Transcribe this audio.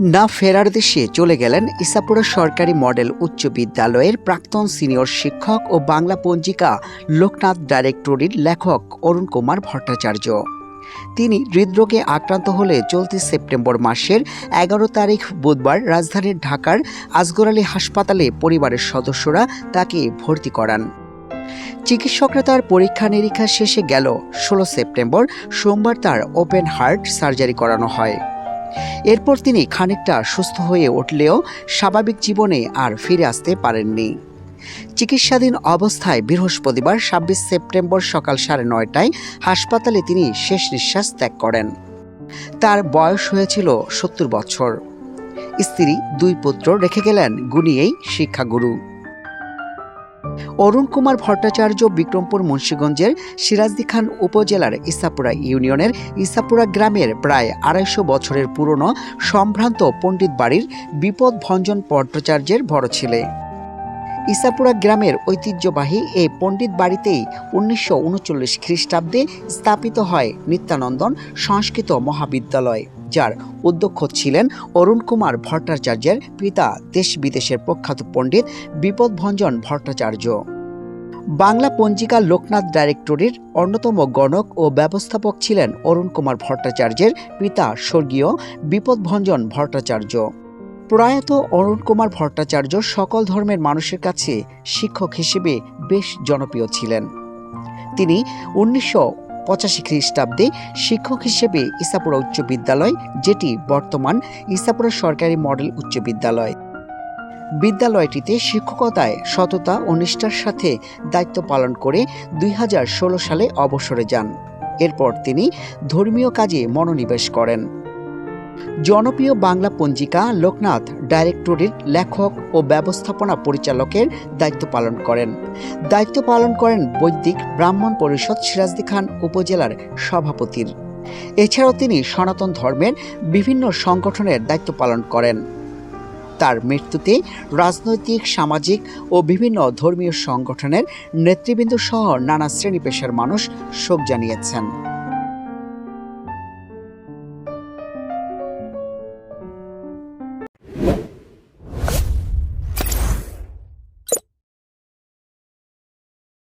না ফেরার দেশে চলে গেলেন ইসাপুরা সরকারি মডেল উচ্চ বিদ্যালয়ের প্রাক্তন সিনিয়র শিক্ষক ও বাংলা পঞ্জিকা লোকনাথ ডাইরেক্টরির লেখক অরুণ কুমার ভট্টাচার্য। তিনি হৃদরোগে আক্রান্ত হলে চলতি সেপ্টেম্বর মাসের এগারো তারিখ বুধবার রাজধানীর ঢাকার আসগর আলী হাসপাতালে পরিবারের সদস্যরা তাকে ভর্তি করান। চিকিৎসকরা তার পরীক্ষা নিরীক্ষা শেষে গেল। ষোলো সেপ্টেম্বর সোমবার তার ওপেন হার্ট সার্জারি করানো হয়। এরপর তিনি খানিকটা সুস্থ হয়ে উঠলেও স্বাভাবিক জীবনে আর ফিরে আসতে পারেননি। চিকিৎসাধীন অবস্থায় বৃহস্পতিবার ছাব্বিশ সেপ্টেম্বর সকাল সাড়ে নয়টায় হাসপাতালে তিনি শেষ নিঃশ্বাস ত্যাগ করেন। তার বয়স হয়েছিল সত্তর বছর। স্ত্রী, দুই পুত্র রেখে গেলেন গুণিয়েই শিক্ষাগুরু। অরুণ কুমার ভট্টাচার্য বিক্রমপুর মুন্সীগঞ্জের সিরাজদি খান উপজেলার ইসাপুরা ইউনিয়নের ইসাপুরা গ্রামের প্রায় আড়াইশো বছরের পুরনো সম্ভ্রান্ত পণ্ডিত বাড়ির বিপদ ভঞ্জন ভট্টাচার্যের বড় ছেলে। ইসাপুরা গ্রামের ঐতিহ্যবাহী এই পণ্ডিত বাড়িতেই উনিশশো উনচল্লিশ খ্রিস্টাব্দে স্থাপিত হয় নিত্যানন্দন সংস্কৃত মহাবিদ্যালয়, যার অধ্যক্ষ ছিলেন অরুণ কুমার ভট্টাচার্যের পিতা দেশ বিদেশের প্রখ্যাত পণ্ডিত বিপদভঞ্জন ভট্টাচার্য। বাংলা পঞ্জিকা লোকনাথ ডাইরেক্টরির অন্যতম গণক ও ব্যবস্থাপক ছিলেন অরুণ কুমার ভট্টাচার্যের পিতা স্বর্গীয় বিপদভঞ্জন ভট্টাচার্য। প্রয়াত অরুণ কুমার ভট্টাচার্য সকল ধর্মের মানুষের কাছে শিক্ষক হিসেবে বেশ জনপ্রিয় ছিলেন। তিনি উনিশশো পঁচাশি খ্রিস্টাব্দে শিক্ষক হিসেবে ইসাপুরা উচ্চ বিদ্যালয়, যেটি বর্তমান ইসাপুরা সরকারি মডেল উচ্চ বিদ্যালয়। বিদ্যালয়টিতে শিক্ষকতায় সততা ও নিষ্ঠার সাথে দায়িত্ব পালন করে দুই হাজার ষোলো সালে অবসরে যান। এরপর তিনি ধর্মীয় কাজে মনোনিবেশ করেন। জনপ্রিয় বাংলা পঞ্জিকা লোকনাথ, ডাইরেক্টরির লেখক ও ব্যবস্থাপনা পরিচালকের দায়িত্ব পালন করেন। দায়িত্ব পালন করেন বৈদিক ব্রাহ্মণ পরিষদ সিরাজদি খান উপজেলার সভাপতির। এছাড়াও তিনি সনাতন ধর্মের বিভিন্ন সংগঠনের দায়িত্ব পালন করেন। তার মৃত্যুতে রাজনৈতিক, সামাজিক ও বিভিন্ন ধর্মীয় সংগঠনের নেতৃবৃন্দ সহ নানা শ্রেণি পেশার মানুষ শোক জানিয়েছেন।